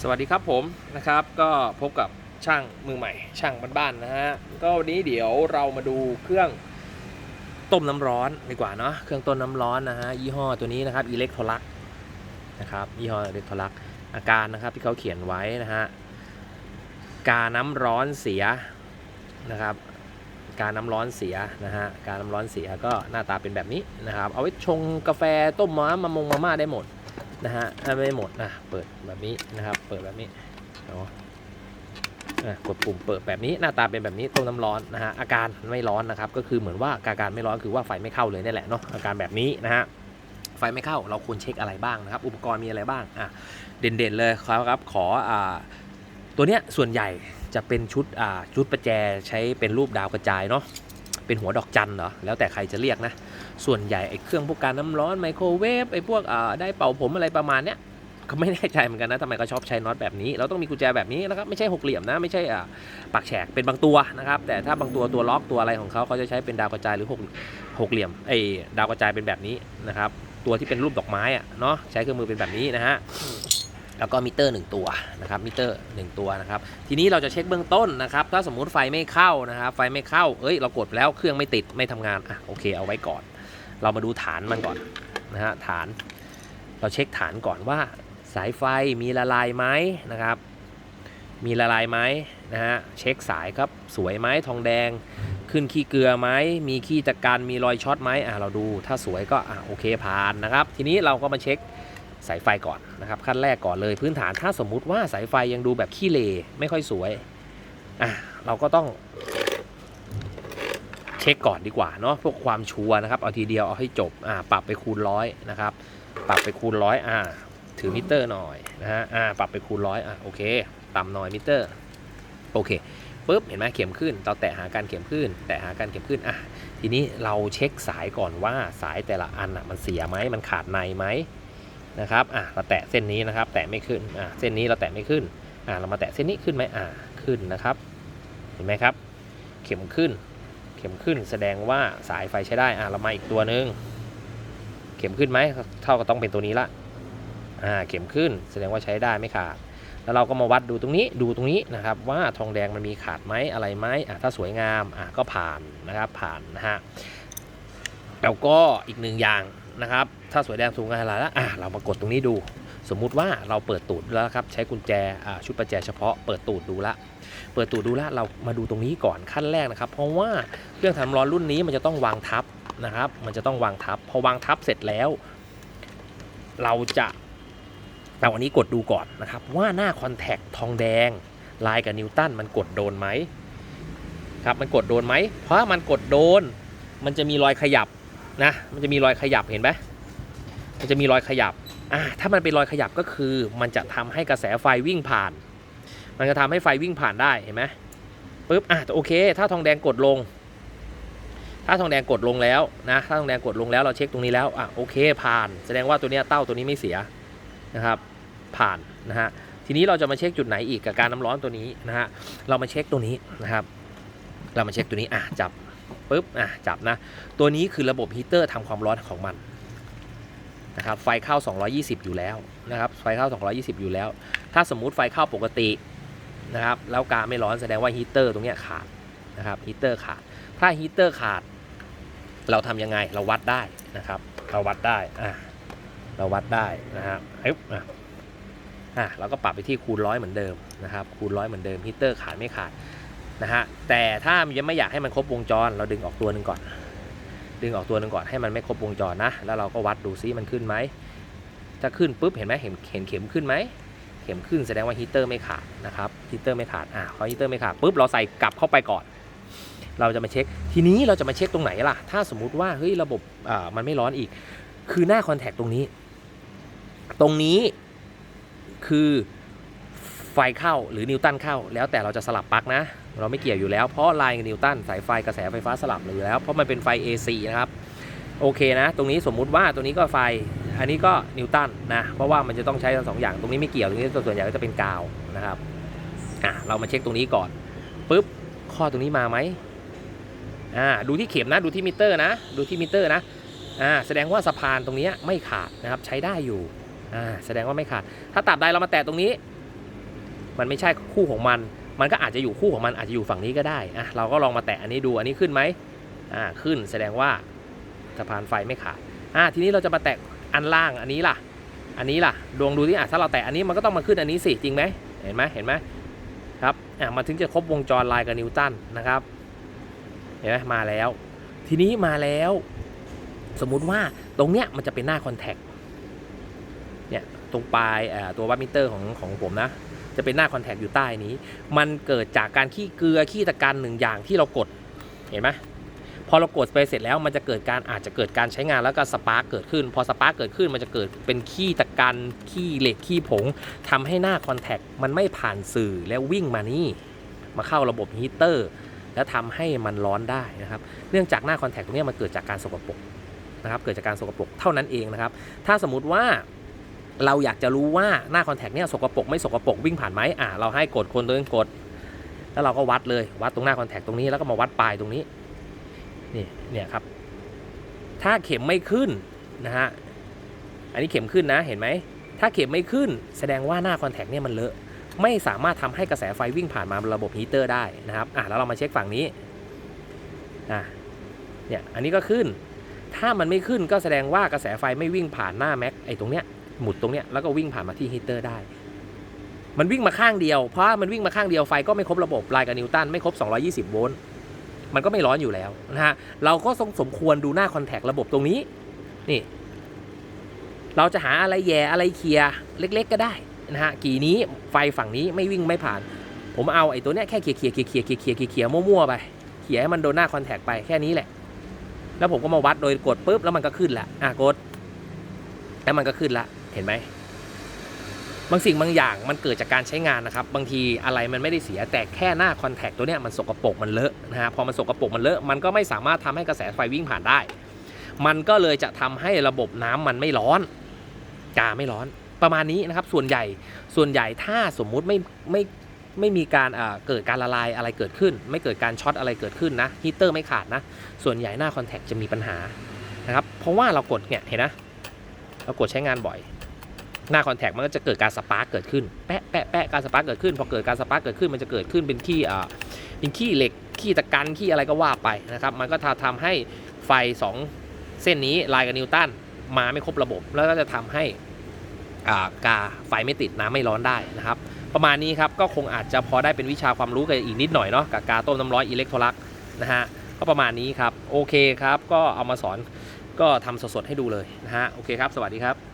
สวัสดีครับผมนะครับก็พบกับช่างมือใหม่ ช่างบ้านๆนะฮะก็วันนี้เดี๋ยวเรามาดูเครื่องต้มน้ำร้อนดีกว่าเนาะเครื่องต้มน้ำร้อนนะฮะยี่ห้อตัวนี้นะครับอิเล็กโทรลักนะครับยี่ห้ออิเล็กโทรลักอาการนะครับที่เขาเขียนไว้นะฮะการน้ำร้อนเสียนะครับการน้ำร้อนเสียนะฮะการน้ำร้อนเสียก็หน้าตาเป็นแบบนี้นะครับเอาไว้ชงกาแฟต้มม้ามามงมาม่าได้หมด นะฮะถ้าไม่หมดนะเปิดแบบนี้นะครับ เปิดแบบนี้เอาะกดปุ่มเปิดแบบนี้หน้าตาเป็นแบบนี้ต้มน้ำร้อนนะฮะอาการไม่ร้อนนะครับ ก็คือเหมือนว่าอาการไม่ร้อนคือว่าไฟไม่เข้าเลยนี่แหละเนาะอาการแบบนี้นะฮะไฟไม่เข้าเราควรเช็คอะไรบ้างนะครับ อุปกรณ์มีอะไรบ้างอะเด่นๆเลยครับขออ่าตัวเนี้ยส่วนใหญ่จะเป็นชุดอ่าชุดประแจใช้เป็นรูปดาวกระจายเนาะ เป็นหัวดอกจันเหรอ แล้วแต่ใครจะเรียกนะ ส่วนใหญ่ไอ้เครื่องพวกการน้ำร้อนไมโครเวฟไอ้พวกอ่าได้เป่าผมอะไรประมาณเนี้ยก็ไม่แน่ใจเหมือนกันนะทำไมเขาชอบใช้น็อตแบบนี้ เราต้องมีกุญแจแบบนี้นะครับ ไม่ใช่หกเหลี่ยมนะ ไม่ใช่อ่ปากแฉก เป็นบางตัวนะครับ แต่ถ้าบางตัวตัวล็อกตัวอะไรของเขาเขาจะใช้เป็นดาวกระจายหรือหกหกเหลี่ยมไอ้ดาวกระจายเป็นแบบนี้นะครับ ตัวที่เป็นรูปดอกไม้อะเนาะ ใช้เครื่องมือเป็นแบบนี้นะฮะ แล้วก็มิเตอร์หนึ่งตัวนะครับมิเตอร์หนึ่งตัวนะครับทีนี้เราจะเช็คเบื้องต้นนะครับถ้าสมมุติไฟไม่เข้านะครับไฟไม่เข้าเอ้ยเรากดแล้วเครื่องไม่ติดไม่ทำงานอะโอเคเอาไว้ก่อน เรามาดูฐานมันก่อนนะฮะฐาน เราเช็คฐานก่อนว่าสายไฟมีละลายไหมนะครับ มีละลายไหมนะฮะเช็คสายครับสวยไหมทองแดงขึ้นขี้เกลือไหมมีขี้ตะกันมีรอยช็อตไหมอะเราดูถ้าสวยก็อะโอเคผ่านนะครับ ทีนี้เราก็มาเช็ค สายไฟก่อนนะครับขั้นแรกก่อนเลยพื้นฐานถ้าสมมุติว่าสายไฟยังดูแบบขี้เลไม่ค่อยสวยอะเราก็ต้องเช็คก่อนดีกว่าเนาะพวกความชัวนะครับเอาทีเดียวเอาให้จบอ่าปรับไปคูณร้อยนะครับปรับไปคูณร้อยอ่าถือมิเตอร์หน่อยนะฮะอ่าปรับไปคูณร้อยอะโอเคต่ำหน่อยมิเตอร์โอเคปุ๊บเห็นไหมเข็มขึ้นเราแตะหาการเข็มขึ้น แตะหาการเข็มขึ้นอะทีนี้เราเช็คสายก่อนว่าสายแต่ละอันอะมันเสียไหมมันขาดในไหม นะครับอะเราแตะเส้นนี้นะครับ แตะไม่ขึ้นอะเส้นนี้เราแตะไม่ขึ้นอะเรามาแตะเส้นนี้ขึ้นไหมอะขึ้นนะครับ เห็นไหมครับ เข็มขึ้น เข็มขึ้นแสดงว่าสายไฟใช้ได้อะเรามาอีกตัวหนึ่งเข็มขึ้นไหมเท่ากับต้องเป็นตัวนี้ละอ่าเข็มขึ้นแสดงว่าใช้ได้ไม่ขาด แล้วเราก็มาวัดดูตรงนี้ดูตรงนี้นะครับ ว่าทองแดงมันมีขาดไหมอะไรไหมอะถ้าสวยงามอะก็ผ่านนะครับผ่านนะฮะแล้วก็อีกหนึ่งอย่าง นะครับ ถ้าสวยแดงสูงกันแล้วอะเรามากดตรงนี้ดู สมมุติว่าเราเปิดตูดแล้วครับ ใช้กุญแจชุดประแจเฉพาะเปิดตูดดูละ เปิดตูดดูละ เรามาดูตรงนี้ก่อนขั้นแรกนะครับ เพราะว่าเครื่องทำร้อนรุ่นนี้มันจะต้องวางทับนะครับ มันจะต้องวางทับ พอวางทับเสร็จแล้ว เราจะเราอันนี้กดดูก่อนนะครับ ว่าหน้าคอนแทคทองแดงลายกับนิวตันมันกดโดนไหมครับมันกดโดนไหม เพราะมันกดโดน มันจะมีรอยขยับ นะมันจะมีรอยขยับเห็นไหมมันจะมีรอยขยับอ่าถ้ามันเป็นรอยขยับก็คือ มันจะทำให้กระแสไฟวิ่งผ่าน มันจะทำให้ไฟวิ่งผ่านได้เห็นไหมปึ๊บอะโอเค ถ้าทองแดงกดลง ถ้าทองแดงกดลงแล้วนะถ้าทองแดงกดลงแล้วเราเช็คตรงนี้แล้วอะโอเคผ่าน แสดงว่าตัวเนี้ยเต้าตัวนี้ไม่เสียนะครับ ผ่านนะฮะทีนี้เราจะมาเช็คจุดไหนอีกกับการน้ำร้อนตัวนี้นะฮะเรามาเช็คตัวนี้นะครับ เรามาเช็คตัวนี้อะจับ ปึ๊บอะจับนะ ตัวนี้คือระบบฮีเตอร์ทำความร้อนของมันนะครับไฟเข้า 220 อยู่แล้วนะครับไฟเข้า 220 อยู่แล้ว ถ้าสมมุติไฟเข้าปกตินะครับแล้วกาไม่ร้อนแสดงว่าฮีเตอร์ตรงนี้ขาดนะครับฮีเตอร์ขาด ถ้าฮีเตอร์ขาด เราทำยังไงเราวัดได้นะครับเราวัดได้อะเราวัดได้นะครับอึ๊บอะอะเราก็ปรับไปที่คูณร้อยเหมือนเดิมนะครับคูณร้อยเหมือนเดิมฮีเตอร์ขาดไม่ขาด นะฮะแต่ถ้ายังไม่อยากให้มันครบวงจร เราดึงออกตัวหนึ่งก่อน ดึงออกตัวหนึ่งก่อนให้มันไม่ครบวงจรนะ แล้วเราก็วัดดูซิมันขึ้นไหมถ้าขึ้นปุ๊บเห็นไหมเห็นเห็นเข็มขึ้นไหมเข็มขึ้นแสดงว่าฮีเตอร์ไม่ขาดนะครับฮีเตอร์ไม่ขาดอ่าพอฮีเตอร์ไม่ขาดปุ๊บเราใส่กลับเข้าไปก่อน เราจะมาเช็ค ทีนี้เราจะมาเช็คตรงไหนล่ะ ถ้าสมมุติว่าเฮ้ยระบบอ่ามันไม่ร้อนอีก คือหน้าคอนแทคตรงนี้ ตรงนี้คือ ไฟเข้าหรือนิวตันเข้า แล้วแต่เราจะสลับปลั๊กนะ เราไม่เกี่ยวอยู่แล้วเพราะลน์กับนิวตันสายไฟกระแสไฟฟ้าสลับอยู่แล้ว เพราะมันเป็นไฟ AC นะครับโอเคนะ ตรงนี้สมมุติว่าตัวนี้ก็ไฟ อันนี้ก็นิวตันนะ เพราะว่ามันจะต้องใช้ทั้งสองอย่าง ตรงนี้ไม่เกี่ยว ตรงนี้ส่วนใหญ่ก็จะเป็นกาวนะครับ อะ เรามาเช็คตรงนี้ก่อนปุ๊บ ข้อตรงนี้มาไหมอ่า ดูที่เข็มนะ ดูที่มิเตอร์นะ ดูที่มิเตอร์นะ อ่า แสดงว่าสะพานตรงนี้ไม่ขาดนะครับ ใช้ได้อยู่ อ่า แสดงว่าไม่ขาด ถ้าตับใดเรามาแตะตรงนี้ มันไม่ใช่คู่ของมัน มันก็อาจจะอยู่คู่ของมันอาจจะอยู่ฝั่งนี้ก็ได้อะเราก็ลองมาแตะอันนี้ดูอันนี้ขึ้นไหมอ่าขึ้นแสดงว่าสะพานไฟไม่ขาดอ่าทีนี้เราจะมาแตะอันล่างอันนี้ล่ะ อันนี้ล่ะดวงดูที่อะถ้าเราแตะอันนี้มันก็ต้องมาขึ้นอันนี้สิจริงไหมเห็นไหมเห็นไหมครับอะมาถึงจะครบวงจรลายกับนิวตันนะครับเห็นไหมมาแล้ว ทีนี้มาแล้ว สมมุติว่าตรงเนี้ยมันจะเป็นหน้าคอนแทคเนี่ยตรงปลายอ่อตัววัดมิเตอร์ของของผมนะ จะเป็นหน้าคอนแทคอยู่ใต้นี้ มันเกิดจากการขี้เกลือขี้ตะกันหนึ่งอย่างที่เรากดเห็นไหมพอเรากดไปเสร็จแล้วมันจะเกิดการอาจจะเกิดการใช้งานแล้วก็สปาร์กเกิดขึ้น พอสปาร์กเกิดขึ้นมันจะเกิดเป็นขี้ตะกันขี้เหล็กขี้ผงทำให้หน้าคอนแทคมันไม่ผ่านสื่อแล้ววิ่งมานี่ มาเข้าระบบฮีเตอร์ แล้วทำให้มันร้อนได้นะครับเนื่องจากหน้าคอนแทคตรงเนี้ยมันเกิดจากการสกปรกนะครับเกิดจากการสกปรกเท่านั้นเองนะครับ ถ้าสมมุติว่า เราอยากจะรู้ว่าหน้าคอนแทคเนี่ยสกปรกไม่สกปรกวิ่งผ่านไหมอ่าเราให้กดคนตัวนึงกด แล้วเราก็วัดเลยวัดตรงหน้าคอนแทคตรงนี้แล้วก็มาวัดปลายตรงนี้นี่เนี่ยครับ ถ้าเข็มไม่ขึ้นนะฮะอันนี้เข็มขึ้นนะเห็นไหมถ้าเข็มไม่ขึ้น แสดงว่าหน้าคอนแทคเนี่ยมันเลอะไม่สามารถทำให้กระแสไฟวิ่งผ่านมาระบบฮีเตอร์ได้นะครับอะแล้วเรามาเช็คฝั่งนี้อะเนี่ยอันนี้ก็ขึ้น ถ้ามันไม่ขึ้นก็แสดงว่ากระแสไฟไม่วิ่งผ่านหน้าแม็กไอ้ตรงเนี้ย หมุดตรงเนี้ยแล้วก็วิ่งผ่านมาที่ฮีเตอร์ได้ มันวิ่งมาข้างเดียว เพราะมันวิ่งมาข้างเดียวไฟก็ไม่ครบระบบลายกับนิวตันไม่ครบ 220 โวลต์มันก็ไม่ร้อนอยู่แล้วนะฮะเราก็สมสมควรดูหน้าคอนแทคระบบตรงนี้นี่เราจะหาอะไรแย่อะไรเคลียร์เล็ก ๆ ก็ได้นะฮะกี่นี้ไฟฝั่งนี้ไม่วิ่งไม่ผ่าน ผมเอาไอ้ตัวเนี้ยแค่เคลียเคลียร์เคลียร์เคลียร์เคลียร์เคลียร์เคลียร์มั่วๆไปเคลียร์ให้มันโดนหน้าคอนแทคไปแค่นี้แหละ แล้วผมก็มาวัดโดยกดปุ๊บแล้วมันก็ขึ้นละอะกดแล้วมันก็ขึ้นละ เห็นไหมบางสิ่งบางอย่างมันเกิดจากการใช้งานนะครับ บางทีอะไรมันไม่ได้เสียแต่แค่หน้าคอนแทคตัวเนี้ยมันสกปรกมันเลอะนะฮะพอมันสกปรกมันเลอะมันก็ไม่สามารถทำให้กระแสไฟวิ่งผ่านได้ มันก็เลยจะทำให้ระบบน้ำมันไม่ร้อนกาไม่ร้อนประมาณนี้นะครับ ส่วนใหญ่ส่วนใหญ่ถ้าสมมุติไม่ไม่ไม่มีการเอ่อเกิดการละลายอะไรเกิดขึ้น ไม่เกิดการช็อตอะไรเกิดขึ้นนะฮีเตอร์ไม่ขาดนะส่วนใหญ่หน้าคอนแทคจะมีปัญหานะครับเพราะว่าเรากดเนี่ยเห็นนะเรากดใช้งานบ่อย หน้าคอนแทคมันก็จะเกิดการสปาร์กเกิดขึ้นแปะแปะแปะการสปาร์กเกิดขึ้น พอเกิดการสปาร์กเกิดขึ้นมันจะเกิดขึ้นเป็นขี้อ่าเป็นขี้เหล็กขี้ตะกันขี้อะไรก็ว่าไปนะครับมันก็ทำทำให้ไฟ 2 เส้นนี้ลายกับนิวตันมาไม่ครบระบบ แล้วก็จะทำให้อ่ากาไฟไม่ติดน้ำไม่ร้อนได้นะครับ ประมาณนี้ครับก็คงอาจจะพอได้เป็นวิชาความรู้กันอีกนิดหน่อยเนาะกับกาต้มน้ำร้อนอิเล็กโทรลักนะฮะก็ประมาณนี้ครับโอเคครับก็เอามาสอนก็ทำสดๆให้ดูเลยนะฮะโอเคครับ สวัสดีครับ